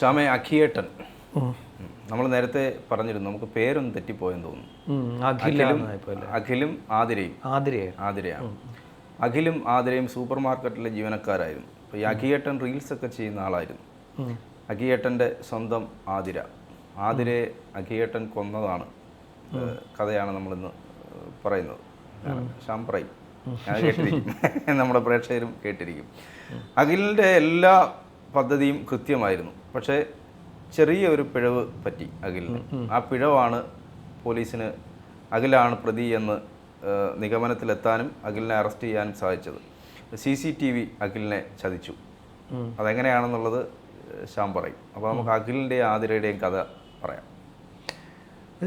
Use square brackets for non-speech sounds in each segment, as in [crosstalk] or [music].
ശ്യാമേ അഖിയേട്ടൻ. നമ്മൾ നേരത്തെ പറഞ്ഞിരുന്നു നമുക്ക് പേരൊന്നും തെറ്റിപ്പോയെന്ന് തോന്നുന്നു. അഖിലും അഖിലും ആതിരയും. ആതിരയെ. ആതിരയാണ്. അഖിലും ആതിരയും സൂപ്പർ മാർക്കറ്റിലെ ജീവനക്കാരായിരുന്നു. അപ്പോൾ ഈ അഖിയേട്ടൻ റീൽസ് ഒക്കെ ചെയ്യുന്ന ആളായിരുന്നു. അഖിയേട്ടന്റെ അഖിയേട്ടന്റെ സ്വന്തം ആതിര. ആതിരയെ അഖിയേട്ടൻ കൊന്നതാണ്. കഥയാണ് നമ്മളിന്ന് പറയുന്നത്. ശ്യാം പറയും. ഞാൻ കേട്ടിരിക്കും. [laughs] നമ്മുടെ പ്രേക്ഷകരും കേട്ടിരിക്കും. അഖിലിന്റെ എല്ലാ പദ്ധതിയും കൃത്യമായിരുന്നു. പക്ഷേ ചെറിയ ഒരു പിഴവ് പറ്റി അഖിലിന്. ആ പിഴവാണ് പോലീസിന് അഖിലാണ് പ്രതി എന്ന് നിഗമനത്തിലെത്താനും അഖിലിനെ അറസ്റ്റ് ചെയ്യാനും സാധിച്ചത്. സി സി ടി വി അഖിലിനെ ചതിച്ചു. അതെങ്ങനെയാണെന്നുള്ളത് ശ്യാം പറയും. അപ്പോൾ നമുക്ക് അഖിലിന്റെയും ആതിരയുടെയും കഥ പറയാം.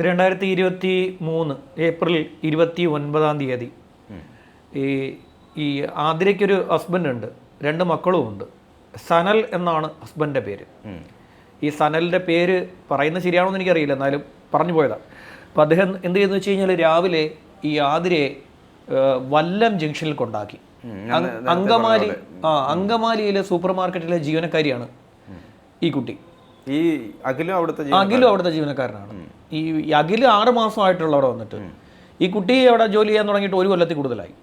രണ്ടായിരത്തി ഇരുപത്തി മൂന്ന് ഏപ്രിൽ ഇരുപത്തി ഒൻപതാം തീയതി ഈ ഈ ആതിരയ്ക്കൊരു ഹസ്ബൻഡ് ഉണ്ട് രണ്ട് മക്കളും ഉണ്ട് സനൽ എന്നാണ് ഹസ്ബൻഡിന്റെ പേര്. ഈ സനലിന്റെ പേര് പറയുന്നത് ശരിയാണോ എന്ന് എനിക്കറിയില്ല. എന്നാലും പറഞ്ഞു പോയതാണ് അപ്പോൾ അദ്ദേഹം എന്ത് ചെയ്യുന്നു വെച്ച് കഴിഞ്ഞാൽ രാവിലെ ഈ ആതിരയെ വല്ലം ജംഗ്ഷനിൽ കൊണ്ടാക്കി. അങ്കമാലി ആ അങ്കമാലിയിലെ സൂപ്പർ മാർക്കറ്റിലെ ജീവനക്കാരിയാണ് ഈ കുട്ടി. ഈ അഖിലും അവിടുത്തെ അഖിലും അവിടുത്തെ ജീവനക്കാരനാണ്. ഈ ഈ അഖിൽ ആറ് മാസമായിട്ടുള്ള അവിടെ വന്നിട്ട്. ഈ കുട്ടി അവിടെ ജോലി ചെയ്യാൻ തുടങ്ങിയിട്ട് ഒരു കൊല്ലത്തിൽ കൂടുതലായി.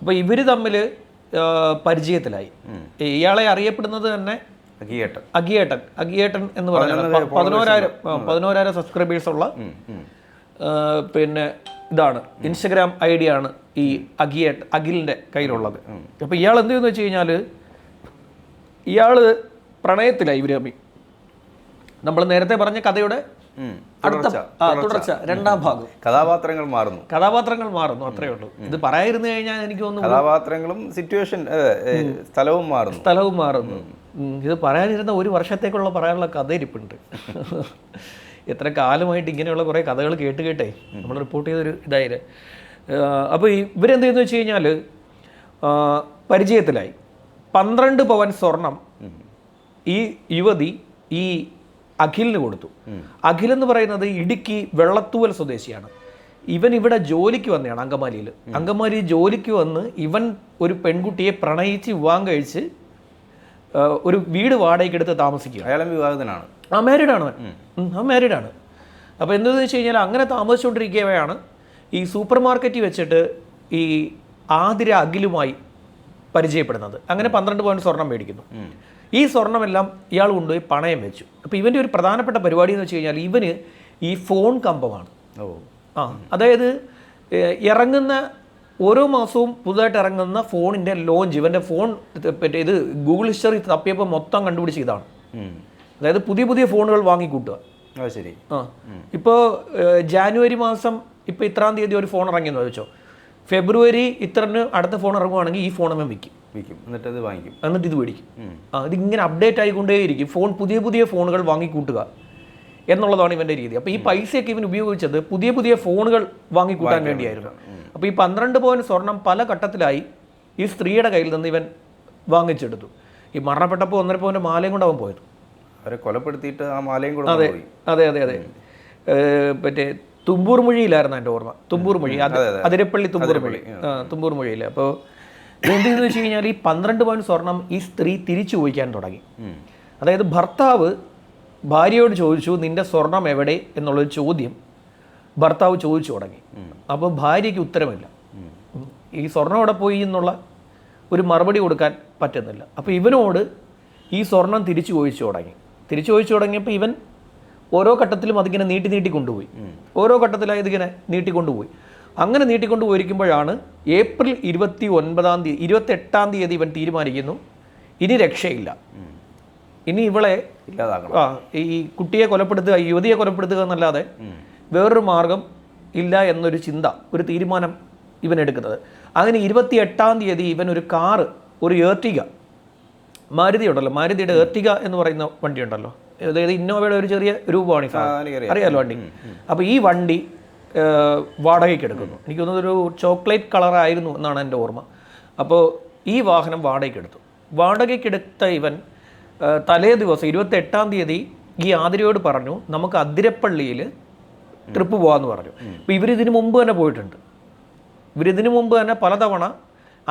അപ്പോൾ ഇവർ തമ്മിൽ പരിചയത്തിലായി. ഇയാളെ അറിയപ്പെടുന്നത് തന്നെ അഗിയേട്ടൻ അഗിയേട്ടൻ അഗിയേട്ടൻ എന്ന് പറഞ്ഞാൽ പതിനോരായിരം പതിനോരായിരം സബ്സ്ക്രൈബേഴ്സ് ഉള്ള പിന്നെ ഇതാണ്. ഇൻസ്റ്റഗ്രാം ഐ ഡി ആണ് ഈ അഗിയേട്ട അഖിലിന്റെ കയ്യിലുള്ളത്. അപ്പോൾ ഇയാൾ എന്ത് ചെയ്യുന്നു വെച്ച് കഴിഞ്ഞാൽ ഇയാൾ പ്രണയത്തിലായി ഇവർ നമ്മൾ നേരത്തെ പറഞ്ഞ കഥയുടെ. അടുത്ത തുടർച്ച രണ്ടാം ഭാഗം. കഥാപാത്രങ്ങൾ മാറുന്നു. കഥാപാത്രങ്ങൾ മാറുന്നു അത്രേ ഉള്ളൂ. ഇത് പറയാതിരുന്നു കഴിഞ്ഞാൽ എനിക്ക് തോന്നുന്നു കഥാപാത്രങ്ങളും സിറ്റുവേഷൻ സ്ഥലവും മാറുന്നു. സ്ഥലവും മാറുന്നു. ഇത് പറയാനിരുന്ന ഒരു വർഷത്തേക്കുള്ള പറയാനുള്ള കഥ ഇരിപ്പുണ്ട് എത്ര [laughs] കാലമായിട്ട് ഇങ്ങനെയുള്ള കുറേ കഥകൾ കേട്ട് കേട്ടേ നമ്മൾ റിപ്പോർട്ട് ചെയ്തൊരു ഇതായില്ലേ? അപ്പോൾ ഇവരെന്ത് ചെയ്യുന്നു വെച്ച് കഴിഞ്ഞാൽ പരിചയത്തിലായി. പന്ത്രണ്ട് പവൻ സ്വർണം ഈ യുവതി ഈ അഖിലിന് കൊടുത്തു. അഖിൽ എന്ന് പറയുന്നത് ഇടുക്കി വെള്ളത്തൂവൽ സ്വദേശിയാണ്. ഇവൻ ഇവിടെ ജോലിക്ക് വന്നതാണ് അങ്കമാലിയിൽ. അങ്കമാലി ജോലിക്ക് വന്ന് ഇവൻ ഒരു പെൺകുട്ടിയെ പ്രണയിച്ച് വിവാഹം കഴിച്ച് ഒരു വീട് വാടകയ്ക്ക് എടുത്ത് താമസിക്കുക അയാളും വിവാഹിതനാണ്. ആ മാരീഡ് ആണ് അവൻ. ഉം, മാരീഡ് ആണ്. അപ്പോൾ എന്താണെന്ന് വെച്ച് കഴിഞ്ഞാൽ അങ്ങനെ താമസിച്ചുകൊണ്ടിരിക്കുകയാണ്. ഈ സൂപ്പർ മാർക്കറ്റിൽ വെച്ചിട്ട് ഈ ആതിര അഖിലുമായി പരിചയപ്പെടുന്നത്. അങ്ങനെ പന്ത്രണ്ട് പോയിന്റ് സ്വർണം മേടിക്കുന്നു. ഈ സ്വർണമെല്ലാം ഇയാൾ കൊണ്ടുപോയി പണയം വെച്ചു. അപ്പോൾ ഇവന്റെ ഒരു പ്രധാനപ്പെട്ട പരിപാടി എന്ന് വെച്ച് കഴിഞ്ഞാൽ ഇവന് ഈ ഫോൺ കമ്പമാണ്. ഓ. ആ അതായത് ഇറങ്ങുന്ന ഓരോ മാസവും പുതുതായിട്ട് ഇറങ്ങുന്ന ഫോണിന്റെ ലോഞ്ച് ഇവന്റെ ഫോൺ മറ്റേ ഇത് ഗൂഗിൾ ഹിസ്റ്ററി തപ്പിയപ്പോൾ മൊത്തം കണ്ടുപിടിച്ച ഇതാണ്. അതായത് പുതിയ പുതിയ ഫോണുകൾ വാങ്ങിക്കൂട്ടുക. അത് ശരി. ആ. ഇപ്പോൾ ജാനുവരി മാസം ഇപ്പോൾ ഇത്രാം തീയതി ഒരു ഫോൺ ഇറങ്ങിയെന്ന് വെച്ചോ. ഫെബ്രുവരി ഇത്രന് അടുത്ത ഫോൺ ഇറങ്ങുവാണെങ്കിൽ ഈ ഫോൺ അവൻ വിൽക്കും വിൽക്കും. എന്നിട്ട് അത് വാങ്ങിക്കും. എന്നിട്ട് ഇത് മേടിക്കും. അതിങ്ങനെ അപ്ഡേറ്റ് ആയിക്കൊണ്ടേയിരിക്കും. ഫോൺ പുതിയ പുതിയ ഫോണുകൾ വാങ്ങിക്കൂട്ടുക എന്നുള്ളതാണ് ഇവന്റെ രീതി. അപ്പോൾ ഈ പൈസയൊക്കെ ഇവൻ ഉപയോഗിച്ചത് പുതിയ പുതിയ ഫോണുകൾ വാങ്ങിക്കൂട്ടാൻ വേണ്ടിയായിരുന്നു. അപ്പോൾ ഈ പന്ത്രണ്ട് പവൻ സ്വർണം പല ഘട്ടത്തിലായി ഈ സ്ത്രീയുടെ കയ്യിൽ നിന്ന് ഇവൻ വാങ്ങിച്ചെടുത്തു. ഈ മരണപ്പെട്ടപ്പോൾ ഒന്നര പവന്റെ മാലയും കൊണ്ട് അവൻ പോയത്. അവരെ കൊലപ്പെടുത്തിയിട്ട് ആ മാലയും കൂടെ അതെ അതെ അതെ അതെ. മറ്റേ തുമ്പൂർ മൊഴിയിലായിരുന്നു എന്റെ ഓർമ്മ. തുമ്പൂർ മൊഴി. അതിരപ്പള്ളി തുമ്പൂർ മൊഴി. തുമ്പൂർ മൊഴിയിൽ അപ്പോൾ എന്ത് ചെയ്തെന്ന് വെച്ച് കഴിഞ്ഞാൽ ഈ പന്ത്രണ്ട് പവൻ സ്വർണം ഈ സ്ത്രീ തിരിച്ചു ചോദിക്കാൻ തുടങ്ങി. അതായത് ഭർത്താവ് ഭാര്യയോട് ചോദിച്ചു നിന്റെ സ്വർണം എവിടെ? എന്നുള്ളൊരു ചോദ്യം ഭർത്താവ് ചോദിച്ചു തുടങ്ങി. അപ്പോൾ ഭാര്യയ്ക്ക് ഉത്തരമില്ല. ഈ സ്വർണം എവിടെ പോയി എന്നുള്ള ഒരു മറുപടി കൊടുക്കാൻ പറ്റുന്നില്ല. അപ്പോൾ ഇവനോട് ഈ സ്വർണം തിരിച്ചു ചോദിച്ചു തുടങ്ങി. തിരിച്ചു ചോദിച്ചു തുടങ്ങിയപ്പോൾ ഇവൻ ഓരോ ഘട്ടത്തിലും അതിങ്ങനെ നീട്ടി നീട്ടി കൊണ്ടുപോയി. ഓരോ ഘട്ടത്തിലായി ഇതിങ്ങനെ നീട്ടിക്കൊണ്ടുപോയി അങ്ങനെ നീട്ടിക്കൊണ്ട് പോയിരിക്കുമ്പോഴാണ് ഏപ്രിൽ ഇരുപത്തി ഒൻപതാം തീയതി ഇരുപത്തി എട്ടാം തീയതി ഇവൻ തീരുമാനിക്കുന്നു. ഇനി രക്ഷയില്ല. ഇനി ഇവളെ ഇല്ലാതാക്കണം. ആ ഈ കുട്ടിയെ കൊലപ്പെടുത്തുക യുവതിയെ കൊലപ്പെടുത്തുക എന്നല്ലാതെ വേറൊരു മാർഗം ഇല്ല എന്നൊരു ചിന്ത ഒരു തീരുമാനം ഇവൻ എടുക്കുന്നത്. അങ്ങനെ ഇരുപത്തി എട്ടാം തീയതി ഇവൻ ഒരു കാറ് ഒരു ഏർട്ടിക മാരുതി ഉണ്ടല്ലോ മാരുതിയുടെ ഏർട്ടിക എന്ന് പറയുന്ന വണ്ടി ഉണ്ടല്ലോ. അതായത് ഇന്നോവയുടെ ഒരു ചെറിയ രൂപമാണ് അറിയാലോ വണ്ടി? അപ്പോൾ ഈ വണ്ടി വാടകയ്ക്ക് എടുക്കുന്നു. എനിക്ക് തോന്നുന്നത് ഒരു ചോക്ലേറ്റ് കളറായിരുന്നു എന്നാണ് എന്റെ ഓർമ്മ. അപ്പോൾ ഈ വാഹനം വാടകയ്ക്ക് എടുത്തു. വാടകയ്ക്ക് എടുത്ത ഇവൻ തലേ ദിവസം ഇരുപത്തെട്ടാം തീയതി ഈ ആതിരയോട് പറഞ്ഞു നമുക്ക് അതിരപ്പള്ളിയിൽ ട്രിപ്പ് പോകാമെന്ന് പറഞ്ഞു. അപ്പോൾ ഇവരിതിനു മുമ്പ് തന്നെ പോയിട്ടുണ്ട്. ഇവരിതിനു മുമ്പ് തന്നെ പലതവണ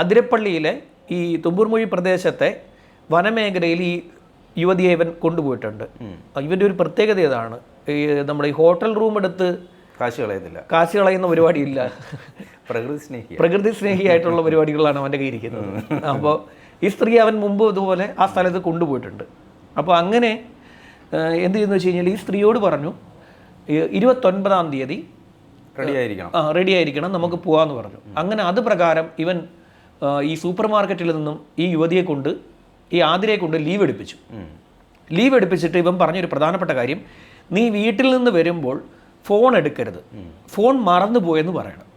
അതിരപ്പള്ളിയിലെ ഈ തുമ്പൂർമൊഴി പ്രദേശത്തെ വനമേഖലയിൽ ഈ യുവതിയെ ഇവൻ കൊണ്ടുപോയിട്ടുണ്ട്. ഇവന്റെ ഒരു പ്രത്യേകത ഇതാണ് ഈ നമ്മുടെ ഈ ഹോട്ടൽ റൂം എടുത്ത് കാശ് കളയുന്നില്ല. കാശ് കളയുന്ന പരിപാടിയില്ല. പ്രകൃതി സ്നേഹി പ്രകൃതി സ്നേഹിയായിട്ടുള്ള പരിപാടികളാണ് അവന്റെ കയ്യിൽ ഇരിക്കുന്നത് അപ്പോൾ ഈ സ്ത്രീ അവൻ മുമ്പ് ഇതുപോലെ ആ സ്ഥലത്ത് കൊണ്ടുപോയിട്ടുണ്ട്. അപ്പോൾ അങ്ങനെ എന്ത് ചെയ്യുന്നു വെച്ച് കഴിഞ്ഞാൽ ഈ സ്ത്രീയോട് പറഞ്ഞു ഇരുപത്തൊൻപതാം തീയതി റെഡി ആയിരിക്കണം. ആ റെഡി ആയിരിക്കണം നമുക്ക് പോകാമെന്ന് പറഞ്ഞു. അങ്ങനെ അത് പ്രകാരം ഇവൻ ഈ സൂപ്പർ മാർക്കറ്റിൽ നിന്നും ഈ യുവതിയെ കൊണ്ട് ഈ ആതിരയെ കൊണ്ട് ലീവ് എടുപ്പിച്ചു. ലീവ് എടുപ്പിച്ചിട്ട് ഇവൻ പറഞ്ഞൊരു പ്രധാനപ്പെട്ട കാര്യം നീ വീട്ടിൽ നിന്ന് വരുമ്പോൾ ഫോൺ എടുക്കരുത്. ഫോൺ മറന്നുപോയെന്ന് പറയണം.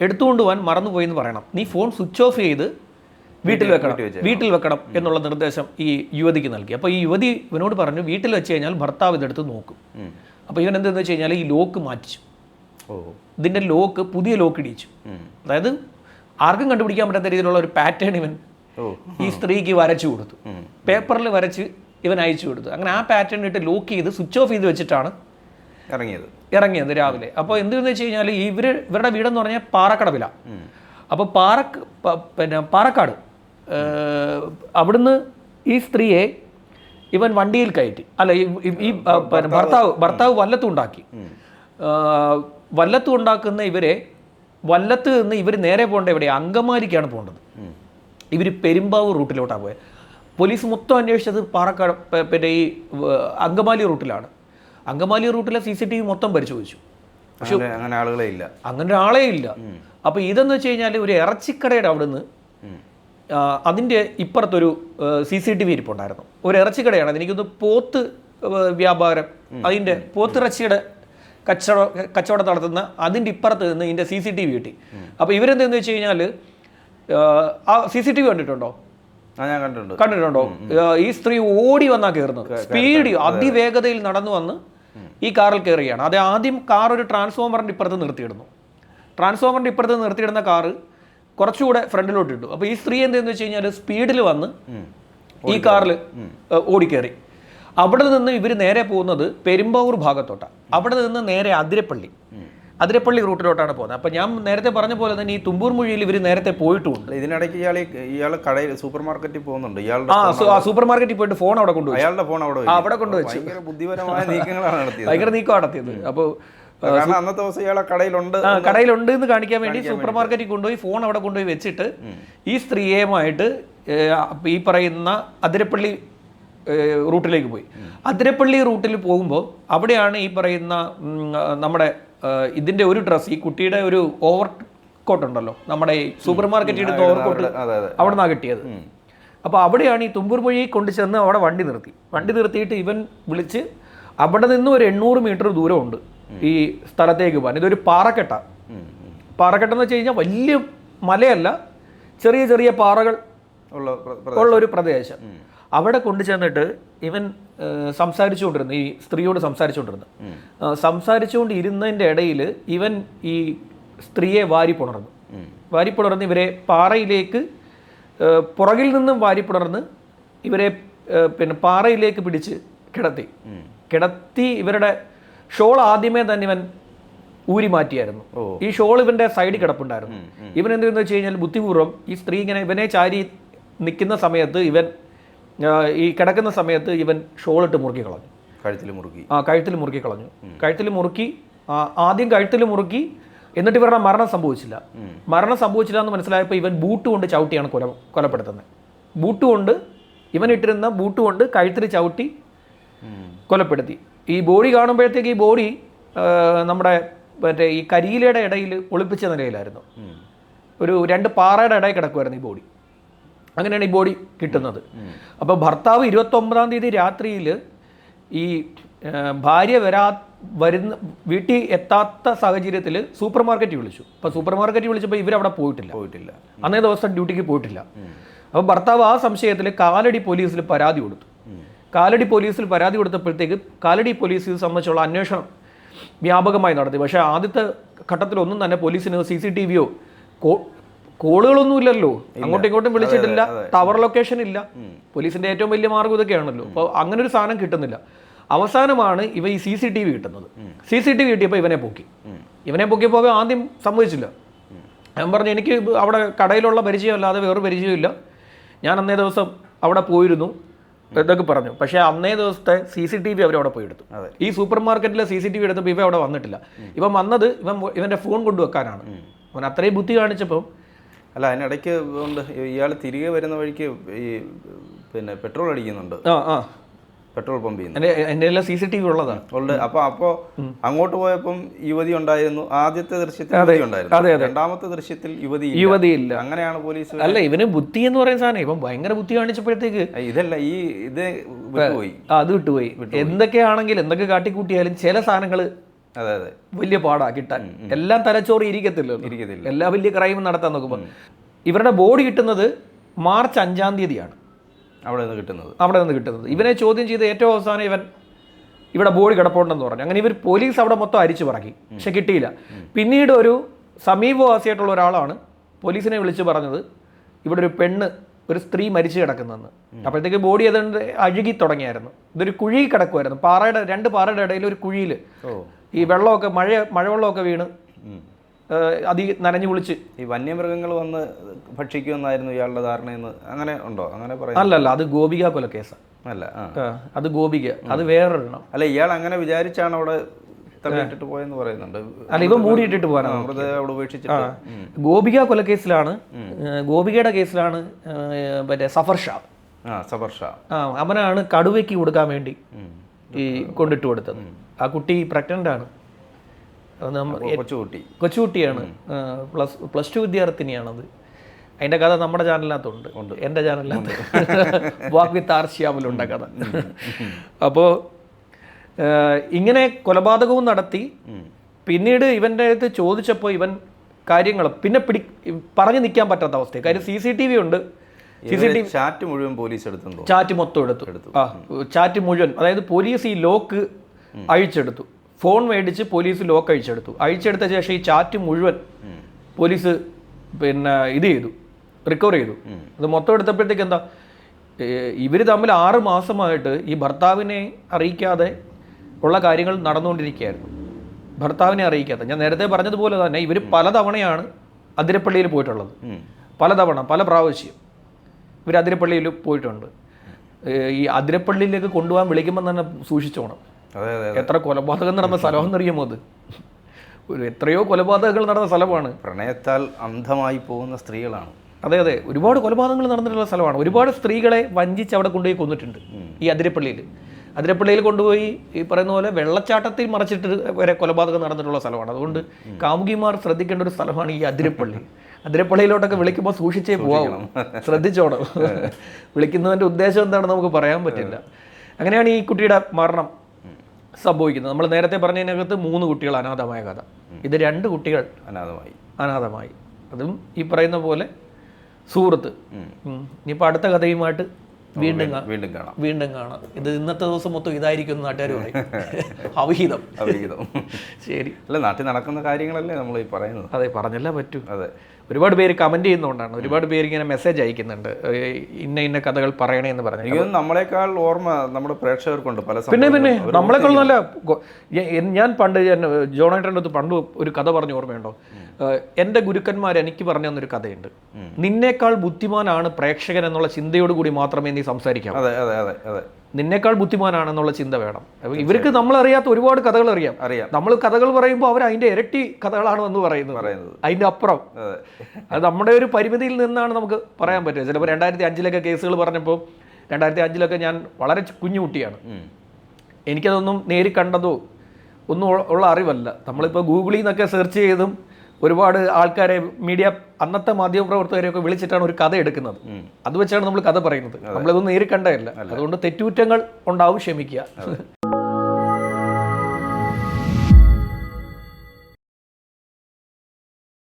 എടുത്തുകൊണ്ട് പോകാൻ മറന്നുപോയെന്ന് പറയണം. നീ ഫോൺ സ്വിച്ച് ഓഫ് ചെയ്ത് വീട്ടിൽ വെക്കണം. വീട്ടിൽ വെക്കണം. എന്നുള്ള നിർദ്ദേശം ഈ യുവതിക്ക് നൽകി. അപ്പോൾ ഈ യുവതി ഇവനോട് പറഞ്ഞു വീട്ടിൽ വെച്ച് കഴിഞ്ഞാൽ ഭർത്താവ് ഇതെടുത്ത് നോക്കും. അപ്പോൾ ഇവൻ എന്തെന്ന് വെച്ച് കഴിഞ്ഞാൽ ഈ ലോക്ക് മാറ്റിച്ചു. ഓ. ഇതിന്റെ ലോക്ക് പുതിയ ലോക്ക് ഇടിച്ചു. അതായത് ആർക്കും കണ്ടുപിടിക്കാൻ പറ്റാത്ത രീതിയിലുള്ള ഒരു പാറ്റേൺ ഇവൻ ഈ സ്ത്രീക്ക് വരച്ചു കൊടുത്തു. പേപ്പറിൽ വരച്ച് ഇവൻ അയച്ചു കൊടുത്തു. അങ്ങനെ ആ പാറ്റേൺ ഇട്ട് ലോക്ക് ചെയ്ത് സ്വിച്ച് ഓഫ് ചെയ്ത് വെച്ചിട്ടാണ് ഇറങ്ങിയത്. ഇറങ്ങിയത് രാവിലെ. അപ്പോൾ എന്തെന്ന് വെച്ച് കഴിഞ്ഞാൽ ഇവർ ഇവരുടെ വീടെന്ന് പറഞ്ഞാൽ പാറക്കടവിലാണ് അപ്പോൾ പാറ പിന്നെ പാറക്കാട് അവിടുന്ന് ഈ സ്ത്രീയെ ഇവൻ വണ്ടിയിൽ കയറ്റി. അല്ല ഈ ഭർത്താവ്. ഭർത്താവ് വല്ലത്തുണ്ടാക്കി വല്ലത്തും ഉണ്ടാക്കുന്ന ഇവരെ വല്ലത്ത് നിന്ന് ഇവർ നേരെ പോകേണ്ട എവിടെ അങ്കമാലിക്കാണ് പോകേണ്ടത്. ഇവർ പെരുമ്പാവൂർ റൂട്ടിലോട്ടാണ് പോയത് പോലീസ് മൊത്തം അന്വേഷിച്ചത് പാറക്കാട് പിന്നെ ഈ അങ്കമാലി റൂട്ടിലാണ്. അങ്കമാലി റൂട്ടിലെ സി സി ടി വി മൊത്തം പരിശോധിച്ചു. പക്ഷേ അങ്ങനെ ആളുകളെ ഇല്ല. അങ്ങനെ ഒരാളേ ഇല്ല. അപ്പോൾ ഇതെന്ന് വെച്ച് കഴിഞ്ഞാൽ ഒരു ഇറച്ചിക്കടയുടെ അവിടുന്ന് നിന്ന് അതിന്റെ ഇപ്പുറത്തൊരു സി സി ടി വി ഇരിപ്പുണ്ടായിരുന്നു. ഒരു ഇറച്ചിക്കടയാണ്. അതെനിക്കൊന്ന് പോത്ത് വ്യാപാരം അതിന്റെ പോത്തിറച്ചിയുടെ കച്ചവടം കച്ചവടം നടത്തുന്ന അതിന്റെ ഇപ്പുറത്ത് നിന്ന് ഇതിന്റെ സി സി ടി വി കിട്ടി. അപ്പോൾ ഇവരെന്തെന്ന് വെച്ച് കഴിഞ്ഞാൽ ആ സി സി ടി വി കണ്ടിട്ടുണ്ടോ? ഞാൻ കണ്ടിട്ടുണ്ട്. കണ്ടിട്ടുണ്ടോ? ഈ സ്ത്രീ ഓടി വന്നാ കയറുന്നത് സ്പീഡ് അതിവേഗതയിൽ നടന്നു വന്ന് ഈ കാറിൽ കയറുകയാണ്. അത് ആദ്യം കാർ ഒരു ട്രാൻസ്ഫോമറിന്റെ ഇപ്പുറത്ത് നിർത്തിയിടുന്നു. ട്രാൻസ്ഫോമറിന്റെ ഇപ്പുറത്ത് നിർത്തിയിടുന്ന കാറ് കുറച്ചുകൂടെ ഫ്രണ്ടിലോട്ട് ഇട്ടു. അപ്പോൾ ഈ സ്ത്രീ എന്തെന്ന് വെച്ച് കഴിഞ്ഞാൽ സ്പീഡിൽ വന്ന് ഈ കാറിൽ ഓടിക്കയറി. അവിടെ നിന്ന് ഇവർ നേരെ പോകുന്നത് പെരുമ്പാവൂർ ഭാഗത്തോട്ടാണ് അവിടെ നിന്ന് നേരെ അതിരപ്പള്ളി. അതിരപ്പള്ളി റൂട്ടിലോട്ടാണ് പോകുന്നത്. അപ്പോൾ ഞാൻ നേരത്തെ പറഞ്ഞ പോലെ തന്നെ ഈ തുമ്പൂർ മുഴിയിൽ ഇവർ നേരത്തെ പോയിട്ടുണ്ട്. ഇതിനിടയ്ക്ക് ഇയാൾ ഇയാൾ കടയിൽ സൂപ്പർ മാർക്കറ്റിൽ പോകുന്നുണ്ട്. ഇയാളുടെ ആ സൂപ്പർ മാർക്കറ്റിൽ പോയിട്ട് ഫോൺ അവിടെ കൊണ്ടുപോയി അയാളുടെ ഫോൺ അവിടെ അവിടെ കൊണ്ടുവച്ചു. ബുദ്ധിപരമായ [laughs] നീക്കങ്ങളാണ് നടത്തിയത്. ഭയങ്കര നീക്കം നടത്തിയത്. അപ്പോൾ കാരണം അന്നത്തെ ദിവസം ഇയാളെ കടയിലുണ്ട് കടയിലുണ്ട് എന്ന് കാണിക്കാൻ വേണ്ടി സൂപ്പർ മാർക്കറ്റിൽ കൊണ്ടുപോയി ഫോൺ അവിടെ കൊണ്ടുപോയി വെച്ചിട്ട് ഈ സ്ത്രീയുമായിട്ട് ഈ പറയുന്ന അതിരപ്പള്ളി റൂട്ടിലേക്ക് പോയി. അതിരപ്പള്ളി റൂട്ടിൽ പോകുമ്പോൾ അവിടെയാണ് ഈ പറയുന്ന നമ്മുടെ ആ, ഇതിന്റെ ഒരു ഡ്രസ് ഈ കുട്ടിയുടെ ഒരു ഓവർ കോട്ട് ഉണ്ടല്ലോ. നമ്മുടെ ഈ സൂപ്പർ മാർക്കറ്റിൽ എടുത്ത ഓവർ കോട്ട് അവിടെ നിന്നാണ് കിട്ടിയത്. അപ്പോൾ അവിടെയാണ് ഈ തുമ്പൂർ വഴി കൊണ്ട് ചെന്ന് അവിടെ വണ്ടി നിർത്തി. വണ്ടി നിർത്തിയിട്ട് ഇവൻ വിളിച്ച് അവിടെ നിന്ന് ഒരു എണ്ണൂറ് മീറ്റർ ദൂരമുണ്ട് ഈ സ്ഥലത്തേക്ക് പോകാൻ. ഇതൊരു പാറക്കെട്ട. പാറക്കെട്ട എന്ന് വെച്ച് കഴിഞ്ഞാൽ വലിയ മലയല്ല ചെറിയ ചെറിയ പാറകൾ ഉള്ള ഒരു പ്രദേശം. അവിടെ കൊണ്ടു ചെന്നിട്ട് ഇവൻ സംസാരിച്ചുകൊണ്ടിരുന്നു. ഈ സ്ത്രീയോട് സംസാരിച്ചുകൊണ്ടിരുന്നു. സംസാരിച്ചുകൊണ്ടിരുന്നതിന്റെ സംസാരിച്ചുകൊണ്ട് ഇരുന്നതിന്റെ ഇടയിൽ ഇവൻ ഈ സ്ത്രീയെ വാരി പുണർന്നു. വാരി പുണർന്ന് ഇവരെ പാറയിലേക്ക് പുറകിൽ നിന്നും വാരി പുണർന്ന് ഇവരെ പിന്നെ പാറയിലേക്ക് പിടിച്ച് കിടത്തി. കിടത്തി ഇവരുടെ ഷോൾ ആദ്യമേ തന്നെ ഇവൻ ഊരി മാറ്റിയായിരുന്നു. ഈ ഷോൾ ഇവന്റെ സൈഡിൽ കിടപ്പുണ്ടായിരുന്നു. ഇവൻ എന്തെന്ന് വെച്ച് കഴിഞ്ഞാൽ ബുദ്ധിപൂർവം ഈ സ്ത്രീ ഇങ്ങനെ ഇവനെ ചാരി നിൽക്കുന്ന സമയത്ത് ഇവൻ ഈ കിടക്കുന്ന സമയത്ത് ഇവൻ ഷോളിട്ട് മുറുക്കി കളഞ്ഞു. കഴുത്തിൽ മുറുക്കി. ആ കഴുത്തിൽ മുറുക്കി കളഞ്ഞു. കഴുത്തിൽ മുറുക്കി ആദ്യം കഴുത്തിൽ മുറുക്കി എന്നിട്ട് ഇവരുടെ മരണം സംഭവിച്ചില്ല. മരണം സംഭവിച്ചില്ല എന്ന് മനസ്സിലായപ്പോൾ ഇവൻ ബൂട്ട് കൊണ്ട് ചവിട്ടിയാണ് കൊല കൊലപ്പെടുത്തുന്നത്. ബൂട്ട് കൊണ്ട് ഇവൻ ഇട്ടിരുന്ന ബൂട്ട് കൊണ്ട് കഴുത്തിൽ ചവിട്ടി കൊലപ്പെടുത്തി. ഈ ബോഡി കാണുമ്പോഴത്തേക്ക് ഈ ബോഡി നമ്മുടെ മറ്റേ ഈ കരിയിലയുടെ ഇടയിൽ ഒളിപ്പിച്ച നിലയിലായിരുന്നു. ഒരു രണ്ട് പാറയുടെ ഇടയിൽ കിടക്കുമായിരുന്നു ഈ ബോഡി. അങ്ങനെയാണ് ഈ ബോഡി കിട്ടുന്നത്. അപ്പോൾ ഭർത്താവ് ഇരുപത്തൊമ്പതാം തീയതി രാത്രിയിൽ ഈ ഭാര്യ വരാ വരുന്ന വീട്ടിൽ എത്താത്ത സാഹചര്യത്തിൽ സൂപ്പർ മാർക്കറ്റ് വിളിച്ചു. അപ്പോൾ സൂപ്പർ മാർക്കറ്റ് വിളിച്ചപ്പോൾ ഇവരവിടെ പോയിട്ടില്ല. പോയിട്ടില്ല. അന്നേ ദിവസം ഡ്യൂട്ടിക്ക് പോയിട്ടില്ല. അപ്പോൾ ഭർത്താവ് ആ സംശയത്തിൽ കാലടി പോലീസിൽ പരാതി കൊടുത്തു. കാലടി പോലീസിൽ പരാതി കൊടുത്തപ്പോഴത്തേക്ക് കാലടി പോലീസ് ഇത് സംബന്ധിച്ചുള്ള അന്വേഷണം വ്യാപകമായി നടത്തി. പക്ഷേ ആദ്യത്തെ ഘട്ടത്തിലൊന്നും തന്നെ പോലീസിന് സി സി ടി വിയോ കോളുകളൊന്നും ഇല്ലല്ലോ അങ്ങോട്ടും ഇങ്ങോട്ടും വിളിച്ചിട്ടില്ല. ടവർ ലൊക്കേഷൻ ഇല്ല. പോലീസിന്റെ ഏറ്റവും വലിയ മാർഗം ഇതൊക്കെയാണല്ലോ. അപ്പോൾ അങ്ങനെ ഒരു സാധനം കിട്ടുന്നില്ല. അവസാനമാണ് ഇവ ഈ സി സി ടി വി കിട്ടുന്നത്. സി സി ടി വി കിട്ടിയപ്പോൾ ഇവനെ പൊക്കി. ഇവനെ പൊക്കിയപ്പോൾ ആദ്യം സംഭവിച്ചില്ല ഞാൻ പറഞ്ഞു എനിക്ക് അവിടെ കടയിലുള്ള പരിചയമല്ലാതെ വേറൊരു പരിചയമില്ല ഞാൻ അന്നേ ദിവസം അവിടെ പോയിരുന്നു. എന്നൊക്കെ പറഞ്ഞു. പക്ഷേ അന്നേ ദിവസത്തെ സി സി ടി വി അവരവിടെ പോയി എടുത്തു ഈ സൂപ്പർ മാർക്കറ്റിലെ സി സി ടി വി എടുത്തപ്പോൾ ഇവ അവിടെ വന്നിട്ടില്ല. ഇവൻ വന്നത് ഇവൻ ഇവന്റെ ഫോൺ കൊണ്ടുവെക്കാനാണ്. അവൻ അത്രയും ബുദ്ധി കാണിച്ചപ്പോൾ അല്ല അതിനിടയ്ക്ക് ഇയാൾ തിരികെ വരുന്ന വഴിക്ക് ഈ പിന്നെ പെട്രോൾ അടിക്കുന്നുണ്ട്. ആ ആ. പെട്രോൾ പമ്പ് എന്റെ എന്റെ എല്ലാം സി സി ടി വി ഉള്ളതാണ്. ഉണ്ട്. അപ്പൊ അപ്പോ അങ്ങോട്ട് പോയപ്പം യുവതി ഉണ്ടായിരുന്നു. ആദ്യത്തെ ദൃശ്യത്തിൽ യുവതി ഉണ്ടായിരുന്നു. രണ്ടാമത്തെ ദൃശ്യത്തിൽ യുവതി. യുവതിയില്ല അങ്ങനെയാണ് പോലീസ് അല്ല ഇവന് ബുദ്ധി എന്ന് പറയുന്ന സാധനം. ഇപ്പം ഭയങ്കര ബുദ്ധി കാണിച്ചപ്പോഴത്തേക്ക് ഇതല്ല ഈ ഇത് വിട്ടുപോയി. അത് വിട്ടുപോയി. എന്തൊക്കെയാണെങ്കിലും എന്തൊക്കെ കാട്ടിക്കൂട്ടിയാലും ചില സാധനങ്ങൾ അതെ അതെ. വലിയ പാടാ കിട്ടാൻ. എല്ലാം തലച്ചോറ് ഇരിക്കത്തില്ലല്ലോ. ഇരിക്കത്തില്ല. എല്ലാ വലിയ ക്രൈമും നടത്താൻ നോക്കുമ്പോൾ ഇവരുടെ ബോഡി കിട്ടുന്നത് മാർച്ച് അഞ്ചാം തീയതിയാണ്. അവിടെ നിന്ന് കിട്ടുന്നത്. അവിടെ നിന്ന് കിട്ടുന്നത്. ഇവനെ ചോദ്യം ചെയ്ത് ഏറ്റവും അവസാനം ഇവൻ ഇവിടെ ബോഡി കിടപ്പുണ്ടെന്ന് പറഞ്ഞു. അങ്ങനെ ഇവർ പോലീസ് അവിടെ മൊത്തം അരിച്ചു പറക്കി. പക്ഷെ കിട്ടിയില്ല. പിന്നീട് ഒരു സമീപവാസിയായിട്ടുള്ള ഒരാളാണ് പോലീസിനെ വിളിച്ചു പറഞ്ഞത്. ഇവിടെ ഒരു പെണ്ണ് ഒരു സ്ത്രീ മരിച്ചു കിടക്കുന്നതെന്ന് അപ്പോഴത്തേക്ക് ബോഡി അതുകൊണ്ട് അഴുകി തുടങ്ങിയായിരുന്നു. ഇതൊരു കുഴി കിടക്കുമായിരുന്നു പാറയുടെ രണ്ട് പാറയുടെ ഇടയിൽ ഒരു കുഴിയിൽ ഈ വെള്ളമൊക്കെ മഴ മഴവെള്ളമൊക്കെ വീണ്. അതി നനഞ്ഞു കുളിച്ച്. ഈ വന്യമൃഗങ്ങൾ വന്ന് ഭക്ഷിക്കുമെന്നായിരുന്നു ഇയാളുടെ ധാരണയെന്ന് അങ്ങനെ ഉണ്ടോ? അങ്ങനെ പറയുന്നത്? അല്ലല്ല അത് ഗോപിക കൊല കേസാണ് അല്ല അത് ഗോപിക അത് വേറൊരെണ്ണം. അല്ല ഇയാൾ അങ്ങനെ വിചാരിച്ചാണ് അവിടെ തള്ളിയിട്ടിട്ട് പോയെന്ന് പറയുന്നുണ്ട്. അല്ല ഇവ മൂടിയിട്ടിട്ട് പോകാനാണ് മൃതദേഹം അവിടെ ഉപേക്ഷിച്ചിട്ട്. ഉം. ഗോപിക കൊലക്കേസിലാണ് ഗോപികയുടെ കേസിലാണ് മറ്റേ സഫർ ഷാ. ആ ഷാ. അവനാണ് കടുവയ്ക്ക് കൊടുക്കാൻ വേണ്ടി. ഈ കൊണ്ടിട്ട് കൊടുത്തത്. ആ കുട്ടി പ്രഗ്നന്റ് ആണ് കൊച്ചുകുട്ടി. കൊച്ചുകുട്ടിയാണ്. പ്ലസ് പ്ലസ് ടു വിദ്യാർത്ഥിനിയാണത്. അതിന്റെ കഥ നമ്മുടെ ചാനലിനകത്തുണ്ട്. എന്റെ ചാനലിനകത്ത്. [laughs] വാക്ക് വിത്ത് കഥ. അപ്പോൾ ഇങ്ങനെ കൊലപാതകവും നടത്തി. പിന്നീട് ഇവന്റെ അടുത്ത് ചോദിച്ചപ്പോൾ ഇവൻ കാര്യങ്ങൾ പിന്നെ പിടി പറഞ്ഞു നിൽക്കാൻ പറ്റാത്ത അവസ്ഥ കാര്യം സി സി ടി വി ഉണ്ട്. ചാറ്റ് മുഴുവൻ പോലീസ് ചാറ്റ് മൊത്തം എടുത്തു. ആ ചാറ്റ് മുഴുവൻ. അതായത് പോലീസ് ഈ ലോക്ക് അഴിച്ചെടുത്തു. ഫോൺ മേടിച്ച് പോലീസ് ലോക്ക് അഴിച്ചെടുത്തു. അഴിച്ചെടുത്ത ശേഷം ഈ ചാറ്റ് മുഴുവൻ പോലീസ് പിന്നെ ഇത് ചെയ്തു. റിക്കവർ ചെയ്തു. അത് മൊത്തം എടുത്തപ്പോഴത്തേക്ക് എന്താ? ഇവർ തമ്മിൽ ആറ് മാസമായിട്ട് ഈ ഭർത്താവിനെ അറിയിക്കാതെ ഉള്ള കാര്യങ്ങൾ നടന്നുകൊണ്ടിരിക്കുകയായിരുന്നു. ഭർത്താവിനെ അറിയിക്കാതെ. ഞാൻ നേരത്തെ പറഞ്ഞതുപോലെ തന്നെ ഇവർ പലതവണയാണ് അതിരപ്പള്ളിയിൽ പോയിട്ടുള്ളത്. പലതവണ പല പ്രാവശ്യം. ഇവർ അതിരപ്പള്ളിയിൽ പോയിട്ടുണ്ട്. ഈ അതിരപ്പള്ളിയിലേക്ക് കൊണ്ടുപോകാൻ വിളിക്കുമ്പോൾ തന്നെ സൂക്ഷിച്ചോണം. എത്ര കൊലപാതകം നടന്ന സ്ഥലമെന്ന് അറിയുമോ അത്? ഒരു എത്രയോ കൊലപാതകങ്ങൾ നടന്ന സ്ഥലമാണ്. പ്രണയത്താൽ അന്ധമായി പോകുന്ന സ്ത്രീകളാണ്. അതെ അതെ. ഒരുപാട് കൊലപാതകങ്ങൾ നടന്നിട്ടുള്ള സ്ഥലമാണ്. ഒരുപാട് സ്ത്രീകളെ വഞ്ചിച്ച് അവിടെ കൊണ്ടുപോയി കൊന്നിട്ടുണ്ട് ഈ അതിരപ്പള്ളിയിൽ. അതിരപ്പള്ളിയിൽ കൊണ്ടുപോയി ഈ പറയുന്ന പോലെ വെള്ളച്ചാട്ടത്തിൽ മറച്ചിട്ട് വരെ കൊലപാതകം നടന്നിട്ടുള്ള സ്ഥലമാണ്. അതുകൊണ്ട് കാമുകിമാർ ശ്രദ്ധിക്കേണ്ട ഒരു സ്ഥലമാണ് ഈ അതിരപ്പള്ളി. [laughs] അതിരപ്പള്ളിയിലോട്ടൊക്കെ വിളിക്കുമ്പോൾ സൂക്ഷിച്ചേ പോവാം ശ്രദ്ധിച്ചോണം. വിളിക്കുന്നതിന്റെ ഉദ്ദേശം എന്താണെന്ന് നമുക്ക് പറയാൻ പറ്റില്ല. അങ്ങനെയാണ് ഈ കുട്ടിയുടെ മരണം സംഭവിക്കുന്നത്. നമ്മൾ നേരത്തെ പറഞ്ഞതിനകത്ത് മൂന്ന് കുട്ടികൾ അനാഥമായ കഥ. ഇത് രണ്ട് കുട്ടികൾ അനാഥമായി. അനാഥമായി. അതും ഈ പറയുന്ന പോലെ സുഹൃത്ത്. ഇനിയിപ്പോൾ അടുത്ത കഥയുമായിട്ട് വീണ്ടും വീണ്ടും കാണാം. വീണ്ടും കാണാം. ഇത് ഇന്നത്തെ ദിവസം മൊത്തം ഇതായിരിക്കും നാട്ടുകാർ പറയും. [laughs] അവിഹിതം. അവിഹിതം. ശരി. അല്ല നാട്ടിൽ നടക്കുന്ന കാര്യങ്ങളല്ലേ നമ്മൾ ഈ പറയുന്നത്. അതെ പറഞ്ഞല്ലേ പറ്റൂ. അതെ. ഒരുപാട് പേര് കമന്റ് ചെയ്യുന്നതുകൊണ്ടാണ്. ഒരുപാട് പേര് ഇങ്ങനെ മെസ്സേജ് അയക്കുന്നുണ്ട്. ഇന്ന ഇന്ന കഥകൾ പറയണേ എന്ന് പറഞ്ഞു. നമ്മളെക്കാൾ ഓർമ്മ നമ്മുടെ പ്രേക്ഷകർക്കുണ്ട് പല പിന്നെ. പിന്നെ നമ്മളെക്കാൾ നല്ല ഞാൻ പണ്ട് ഞാൻ ജോണേട്ടന്റെ അടുത്ത് പണ്ട് ഒരു കഥ പറഞ്ഞ ഓർമ്മയുണ്ടോ? എന്റെ ഗുരുക്കന്മാർ എനിക്ക് പറഞ്ഞു തന്നൊരു കഥയുണ്ട്. നിന്നേക്കാൾ ബുദ്ധിമാനാണ് പ്രേക്ഷകൻ എന്നുള്ള ചിന്തയോട് കൂടി മാത്രമേ നീ സംസാരിക്കാം അതെ അതെ അതെ അതെ. നിന്നേക്കാൾ ബുദ്ധിമാനാണെന്നുള്ള ചിന്ത വേണം. ഇവർക്ക് നമ്മൾ അറിയാത്ത ഒരുപാട് കഥകൾ അറിയാം. അറിയാം. നമ്മൾ കഥകൾ പറയുമ്പോൾ അവർ അതിന്റെ ഇരട്ടി കഥകളാണ് എന്ന് പറയുന്നത്. അതിന്റെ അപ്പുറം. അതെ. നമ്മുടെ ഒരു പരിമിതിയിൽ നിന്നാണ് നമുക്ക് പറയാൻ പറ്റുക. ചിലപ്പോൾ രണ്ടായിരത്തി അഞ്ചിലൊക്കെ കേസുകൾ പറഞ്ഞപ്പോൾ രണ്ടായിരത്തി അഞ്ചിലൊക്കെ ഞാൻ വളരെ കുഞ്ഞു കുട്ടിയാണ്. എനിക്കതൊന്നും നേരി കണ്ടതോ ഒന്നും ഉള്ള അറിവല്ല. നമ്മളിപ്പോൾ ഗൂഗിളിൽ നിന്നൊക്കെ സെർച്ച് ചെയ്തും ഒരുപാട് ആൾക്കാരെ മീഡിയ അന്നത്തെ മാധ്യമ പ്രവർത്തകരെയൊക്കെ വിളിച്ചിട്ടാണ് ഒരു കഥ എടുക്കുന്നത്. അത് വെച്ചാണ് നമ്മൾ കഥ പറയുന്നത്. നമ്മളിതൊന്നും നേരിൽ കണ്ടതല്ല. അതുകൊണ്ട് തെറ്റുകുറ്റങ്ങൾ ഉണ്ടാവും ക്ഷമിക്കുക.